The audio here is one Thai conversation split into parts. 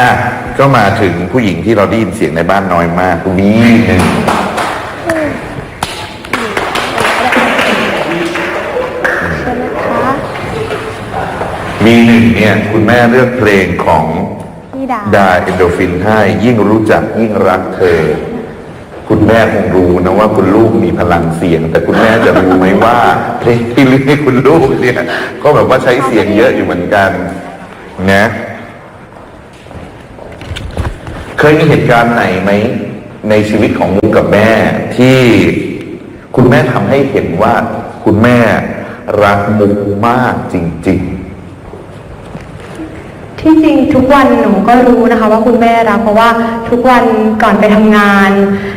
อะก็มาถึงผู้หญิงที่เราได้ยินเสียงในบ้านน้อยมากวีหนึ่งวีหนึ่งเนี่ย คุณแม่เลือกเพลงของพี่ดาดาเอนโดฟินให้ยิ่งรู้จักยิ่งรักเธอ คุณแม่คงรู้นะว่าคุณลูกมีพลังเสียง แต่คุณแม่จะรู้ไหมว่า เพลงที่เลือกให้คุณลูกเนี่ย ก็แบบว่าใช้เสียงเยอะอยู่เหมือนกันนะ เคยมีเหตุการณ์ไหนไหม ในชีวิตของมุกกับแม่ที่คุณแม่ทำให้เห็นว่าคุณแม่รักมุกมากจริงที่จริงทุกวันหนูก็รู้นะคะว่าคุณแม่รักเพราะว่าทุกวันก่อนไปทำงาน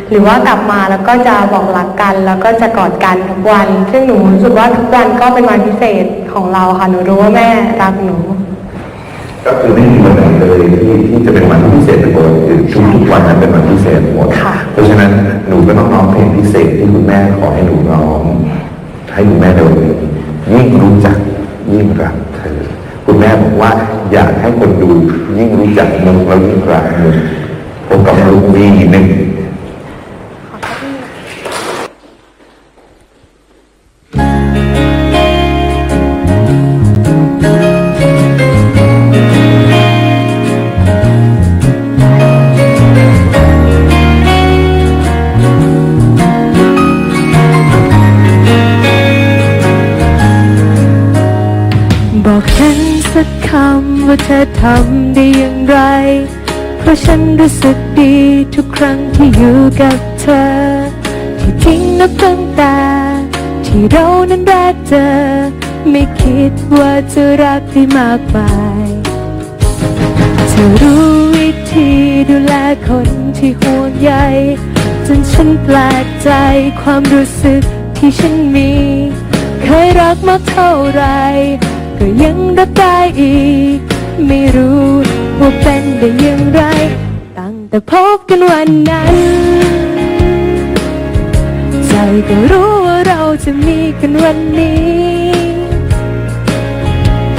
หรือว่ากลับมาแล้วก็จะบอกรักกัน แล้วก็จะกอดกันทุกวัน ซึ่งหนูรู้สึกว่าทุกวันก็เป็นวันพิเศษของเราค่ะหนูรู้ว่าแม่รักหนูๆก็คือไม่มีวันไหนเลยที่ที่จะเป็นวันที่พิเศษไปกว่าวันอื่นทุกๆ วันนั้นเป็นวันพิเศษหมดค่ะเพราะฉะนั้นหนูก็ต้องร้องเพลงพิเศษที่คุณแม่ขอให้หนูร้อง ให้คุณแม่ในวันนี้ยิ่งรู้จักยิ่งรักเธอ คุณแม่บอกว่าอยากให้คนดูยิ่งรู้จักมุกแล้วยิ่งรักมุกพบกับมุกวีหนึ่ง บอกฉันสักคำว่าเธอทำได้อย่างไร เพราะฉันรู้สึกดีทุกครั้งที่อยู่กับเธอ ที่จริงนับตั้งแต่ที่เรานั้นแรกเจอ ไม่คิดว่าจะรักได้มากมายเธอรู้วิธีดูแลคนที่ห่วงใยจนฉันแปลกใจความรู้สึกที่ฉันมี เคยรักมากเท่าไหร ก็ยังรักได้อีก ไม่รู้ว่าเป็นได้อย่างไร ตั้งแต่พบกันวันนั้น ใจก็รู้ว่าเราจะมีกันวันนี้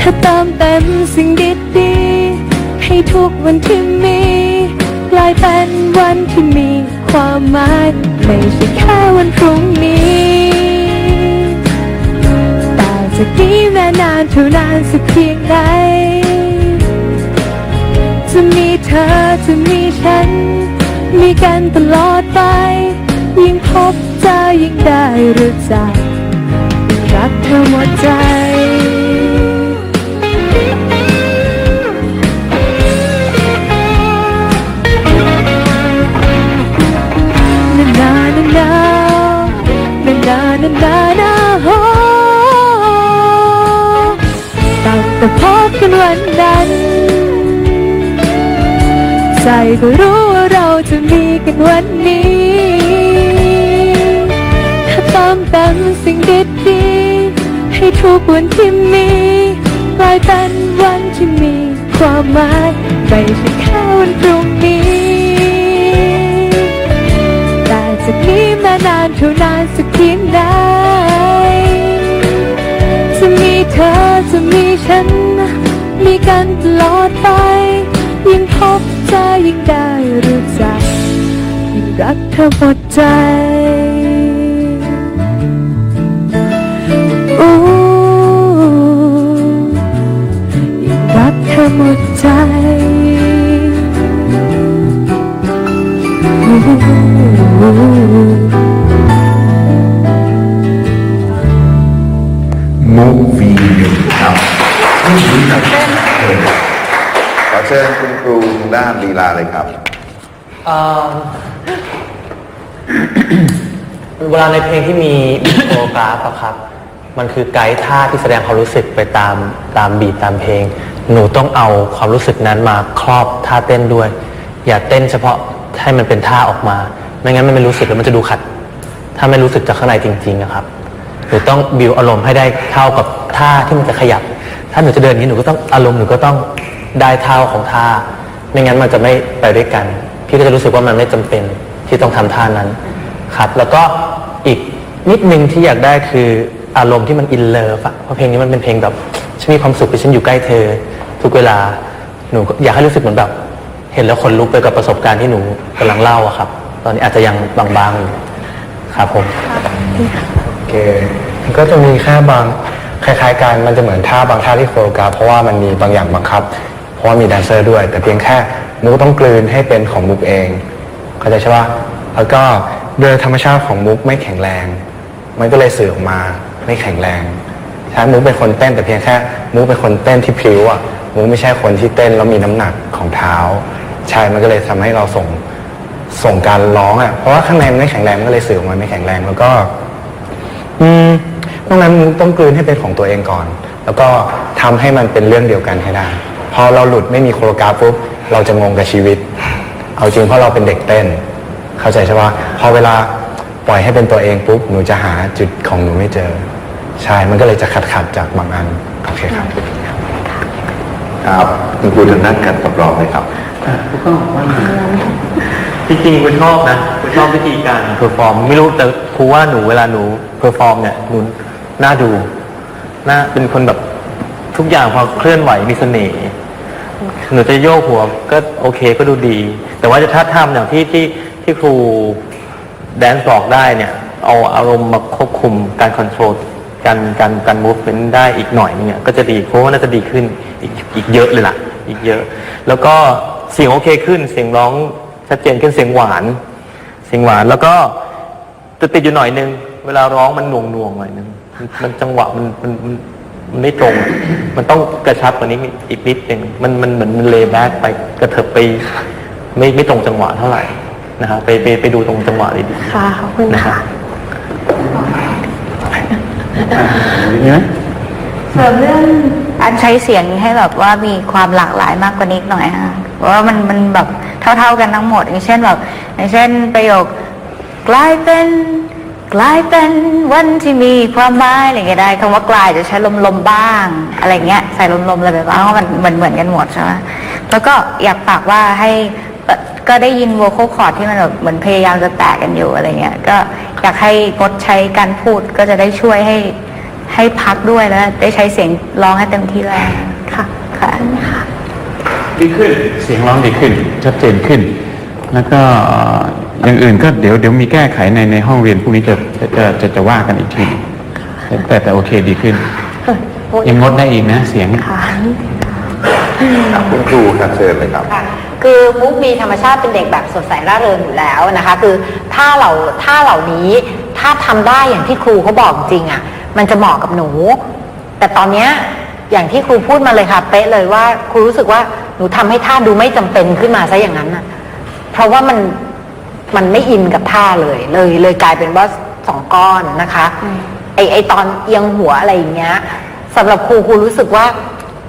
ถ้าติมเต็มสิ่งดีๆให้ทุกวันที่มีกลายเป็นวันที่มีความหมาย ไม่ใช่แค่วันพรุ่งนี้ จากนี้แม้นานเท่านานสักเพียงใดจะมีเธอจะมีฉัน มีกันตลอดไป ยิ่งพบเจอยิ่งได้รู้จักรักเธอหมดใจนานานานานานา แต่พบกันวันนั้น ใจก็รู้ว่าเราจะมีกันวันนี้ ถ้าเติมเต็มสิ่งดีๆให้ทุกวันที่มีกลายเป็นวันที่มีความหมายไม่ใช่แค่วันพรุ่งนี้แต่จากนี้มานานเท่านานสักเพียงใดจะมีเธอ ฉัน มีกันตลอดไป ยิ่งพบเจอยิ่งได้รู้จักยิ่งรักเธอหมดใจางด้านลีลาเลยครับ เอ่อ เวลาในเพลงที่มีบีโครกราฟอะครับ มันคือไกด์ท่าที่แสดงความรู้สึกไปตามตามบีทตามเพลง หนูต้องเอาความรู้สึกนั้นมาครอบท่าเต้นด้วย อย่าเต้นเฉพาะให้มันเป็นท่าออกมา ไม่งั้นมันไม่รู้สึกแล้วมันจะดูขัด ถ้าไม่รู้สึกจากข้างในจริงๆนะครับ หนูต้องบิวอารมณ์ให้ได้เท่ากับท่าที่มันจะขยับ ถ้าหนูจะเดินอย่างนี้หนูก็ต้องอารมณ์หนูก็ต้องได้เท่าของท่า ไม่งั้นมันจะไม่ไปด้วยกัน พี่ก็จะรู้สึกว่ามันไม่จำเป็นที่ต้องทำท่านั้นครับ แล้วก็อีกนิดนึงที่อยากได้คืออารมณ์ที่มันอินเลิฟอะเพราะเพลงนี้มันเป็นเพลงแบบฉันมีความสุขที่ฉันอยู่ใกล้เธอ ทุกเวลาหนูก็อยากให้รู้สึกเหมือนแบบ เห็นแล้วคนลุกไปกับประสบการณ์ที่หนูกำลังเล่าอะครับ ตอนนี้อาจจะยังบางๆอยู่ครับผมโอเคมันก็จะมีแค่บางคล้ายๆกันมันจะเหมือนท่าบางท่าที่โคโรกราฟเพราะว่ามันมีบางอย่างบังคับเพ ราะว่ามีแดนเซอร์ด้วย แต่เพียงแค่มุกต้องกลืนให้เป็นของมุกเอง เข้าใจใช่ปะแล้วก็โดยธรรมชาติของมุกไม่แข็งแรง มันก็เลยสื่อออกมาไม่แข็งแรงใช่มุกเป็นคนเต้นแต่เพียงแค่มุกเป็นคนเต้นที่พลิ้วอะมุกไม่ใช่คนที่เต้นแล้วมีน้ำหนักของเท้าใช่มันก็เลยทำให้เราส่งส่งการร้องอะเพราะว่าข้างในมันไม่แข็งแรงมันก็เลยสื่อออกมาไม่แข็งแรงแล้วก็ อืมตรงนั้นมุกต้องกลืนให้เป็นของตัวเองก่อน แล้วก็ทำให้มันเป็นเรื่องเดียวกันให้ได้ พอเราหลุดไม่มีโคโรกราฟปุ๊บเราจะงงกับชีวิต เอาจริงเพราะเราเป็นเด็กเต้น เข้าใจใช่ปะพอเวลาปล่อยให้เป็นตัวเองปุ๊บหนูจะหาจุดของหนูไม่เจอ ใช่มันก็เลยจะขัดขัดๆจากบางอันโอเคครับครับคุณครูทางด้านการประกอบเลยครับจริงๆคุณชอบนะคุณชอบวิธีการเพอร์ฟอร์มไม่รู้แต่ครูว่าหนูเวลาหนูเพอร์ฟอร์มเนี่ยหนูน่าดูน่าเป็นคนแบบทุกอย่างพอเคลื่อนไหวมีเสน่ห์ หนูจะโยกหัวก็โอเคก็ดูดี แต่ว่าจะถ้าทำอย่างที่ที่ที่ครูแดนซ์บอกได้เนี่ย เอาอารมณ์มาควบคุมการคอนโทรลการการการมูฟเมนต์ได้อีกหน่อยนึงเนี่ยก็จะดีเพราะว่าน่าจะดีขึ้นอีกอีกเยอะเลยล่ะ อีกเยอะ แล้วก็เสียงโอเคขึ้นเสียงร้องชัดเจนขึ้นเสียงหวาน เสียงหวานแล้วก็จะติดอยู่หน่อยนึง เวลาร้องมันหน่วงหน่วงหน่อยนึงมันจังหวะมันมัน ไม่ตรง มันต้องกระชับกว่านี้อีกนิดนึงมันมันเหมือนมันเลแบ็กไปกระเถิบไปไม่ไม่ตรงจังหวะเท่าไหร่นะครับไปไปไปดูตรงจังหวะดีๆค่ะขอบคุณนะครัค่ะบเสริมเรื่องการใช้เสียงให้แบบว่ามีความหลากหลายมากกว่านี้อีกหน่อยค่ะเพราะว่ามันมันแบบเท่า ๆกันทั้งหมด อย่างเช่นแบบอย่างเช่นประโยคกลายเป็น กลายเป็นวันที่มีความหมายอะไรเงี้ยได้คำว่ากลายจะใช้ลมๆบ้าง อะไรเงี้ยใส่ลมๆอะไรแบบว่ามันเหมือนเหมือนกันหมดใช่ไหมแล้วก็อยากฝากว่าให้ก็ได้ยินโวคอลคอร์ดที่มันแบบเหมือนพยายามจะแตกกันอยู่อะไรเงี้ยก็อยากให้งดใช้การพูดก็จะได้ช่วยให้ให้พักด้วยแล้ว ได้ใช้เสียงร้องให้เต็มที่แล้วค่ะค่ะดีขึ้นเสียงร้องดีขึ้นชัดเจนขึ้น แล้วก็ อย่างอื่นก็เดี๋ยวเดี๋ยวมีแก้ไขในในห้องเรียนพรุ่งนี้จะจะจะจะจะว่ากันอีกทีแต่แต่แต่โอเคดีขึ้น ยังงดได้อีกนะ เสียงค่ะครับคุณครูครับเชิญเลยครับค่ะคือมุกมีธรรมชาติเป็นเด็กแบบสดใสร่าเริงอยู่แล้วนะคะ คือถ้าเราถ้าเหล่านี้ถ้าทำได้อย่างที่ครูเขาบอกจริงอะ่ะ มันจะเหมาะกับหนู แต่ตอนเนี้ยอย่างที่ครูพูดมาเลยค่ะ เป๊ะเลยว่าครูรู้สึกว่าหนูทำให้ท่าดูไม่จำเป็นขึ้นมาซะอย่างนั้นน่ะ เพราะว่ามัน มันไม่อินกับท่าเลย เลยเลยกลายเป็นว่าสองก้อนนะคะไอไอตอนเอียงหัวอะไรอย่างเงี้ยสำหรับครูครูรู้สึกว่า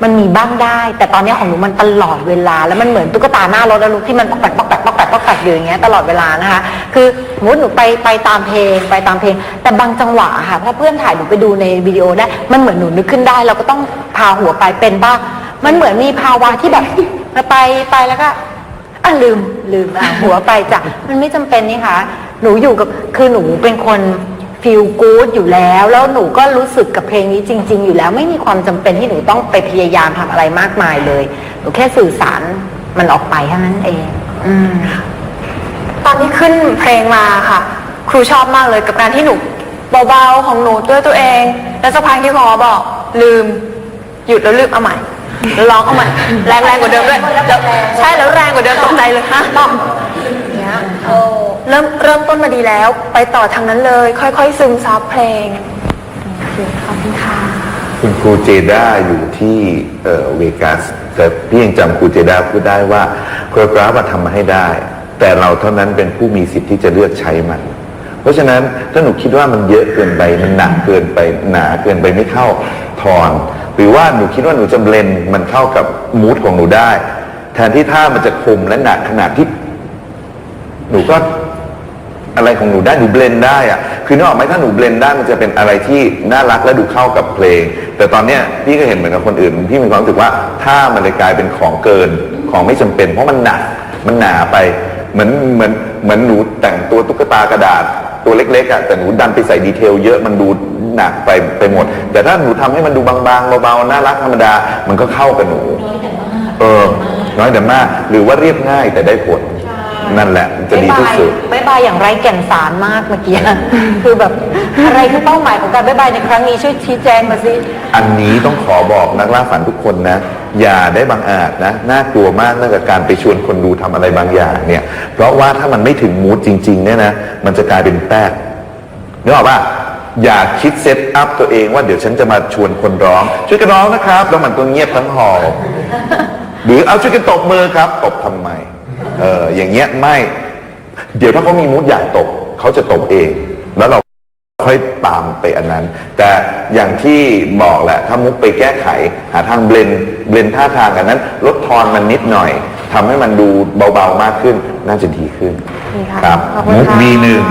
มันมีบ้างได้ แต่ตอนนี้ของหนูมันตลอดเวลา แล้วมันเหมือนตุ๊กตาหน้ารถแล้วลูกที่มันปอกแปกปอกแปกปอกแปกปอกแปกอยู่อย่างเงี้ยตลอดเวลานะคะ คือสมมติหนูไปไปตามเพลงไปตามเพลง แต่บางจังหวะค่ะเพราะเพื่อนถ่ายหนูไปดูในวิดีโอได้มันเหมือนหนูนึกขึ้นได้ เราก็ต้องพาหัวไปเป็นบ้างมันเหมือนมีภาวะที่แบบไปไปแล้วก็ อะลืมลืมอะหัวไปจ้ะมันไม่จำเป็นนี่คะหนูอยู่กับคือหนูเป็นคนฟีลกู๊ดอยู่แล้ว แล้วหนูก็รู้สึกกับเพลงนี้จริง ๆ อยู่แล้ว ไม่มีความจำเป็นที่หนูต้องไปพยายามทำอะไรมากมายเลย หนูแค่สื่อสารมันออกไปเท่านั้นเอง อืม ตอนที่ขึ้นเพลงมาค่ะ ครูชอบมากเลยกับการที่หนูเบาๆของหนูด้วยตัวเอง แล้วสักพักที่พอบอกลืม หยุดแล้วลืมเอาใหม่ แล้วร้องเอาใหม่แรงแรงกว่าเดิมด้วยแล้วใช่แล้วแรงกว่าเดิมตกใจเลยฮะบอกเนี้ยเริ่มเริ่มต้นมาดีแล้ว ไปต่อทางนั้นเลย ค่อยๆ ซึมซับเพลงขอบคุณค่ะ คุณครูเจด้าอยู่ที่เอ่อเวกัสแต่พี่ยังจำครูเจด้าพูดได้ว่าโคโรกราฟอะทำมาให้ได้ แต่เราเท่านั้นเป็นผู้มีสิทธิ์ที่จะเลือกใช้มัน เพราะฉะนั้นถ้าหนูคิดว่ามันเยอะเกินไปมันหนักเกินไปหนาเกินไปไม่เข้าทอน หรือว่าหนูคิดว่าหนูจะเลนมันเข้ากับมูดของหนูได้ แทนที่ท่ามันจะคมและหนักขนาดที่ หนูก็อะไรของหนูได้หนูเบลนได้อะคือนึกออกไหมถ้าหนูเบลนได้มันจะเป็นอะไรที่น่ารักและดูเข้ากับเพลง แต่ตอนเนี้ยพี่ก็เห็นเหมือนกับคนอื่นพี่มีความรู้สึกว่าถ้ามันเลยกลายเป็นของเกินของไม่จำเป็น เพราะมันหนักมันหนาไปเหมือนเหมือนเหมือนหนูแต่งตัวตุ๊กตากระดาษตัวเล็กๆอะแต่หนูดันไปใส่ดีเทลเยอะมันดู หนักไปไปหมด แต่ถ้าหนูทำให้มันดูบางๆเบาๆน่ารักธรรมดา มันก็เข้ากับหนู เออ น้อยแต่มาก หรือว่าเรียบง่ายแต่ได้ผลนั่นแหละจะดีที่สุดบายบายอย่างไร้แก่นสารมากเมื่อกี้คือแบบอะไรคือเป้าหมายของการบายบายในครั้งนี้ช่วยชี้แจงมาสิ อันนี้ต้องขอบอกนักล่าฝันทุกคนนะ อย่าได้บังอาจนะ น่ากลัวมากนั่นกับการไปชวนคนดูทำอะไรบางอย่างเนี่ย เพราะว่าถ้ามันไม่ถึงมูดจริงๆเนี่ยนะ มันจะกลายเป็นแป๊กนึกออกป่ะ อย่าคิดเซตอัพตัวเองว่าเดี๋ยวฉันจะมาชวนคนร้อง ช่วยกันร้องนะครับ แล้วมันก็เงียบทั้งหอลล์หรือเอาช่วยกันตบมือครับ ตบทำไมเอออย่างเงี้ยไม่ เดี๋ยวถ้าเขามีมูดอยากตบเขาจะตบเอง แล้วเราค่อยตามไปอันนั้น แต่อย่างที่บอกแหละ ถ้ามุกไปแก้ไข หาทางเบลนเบลนท่าทางกันนั้น ลดทอนมันนิดหน่อยทำให้มันดูเบาๆมากขึ้นน่าจะดีขึ้นดีค่ะครับขอบคุณมุกค่ะดีหนึ่ง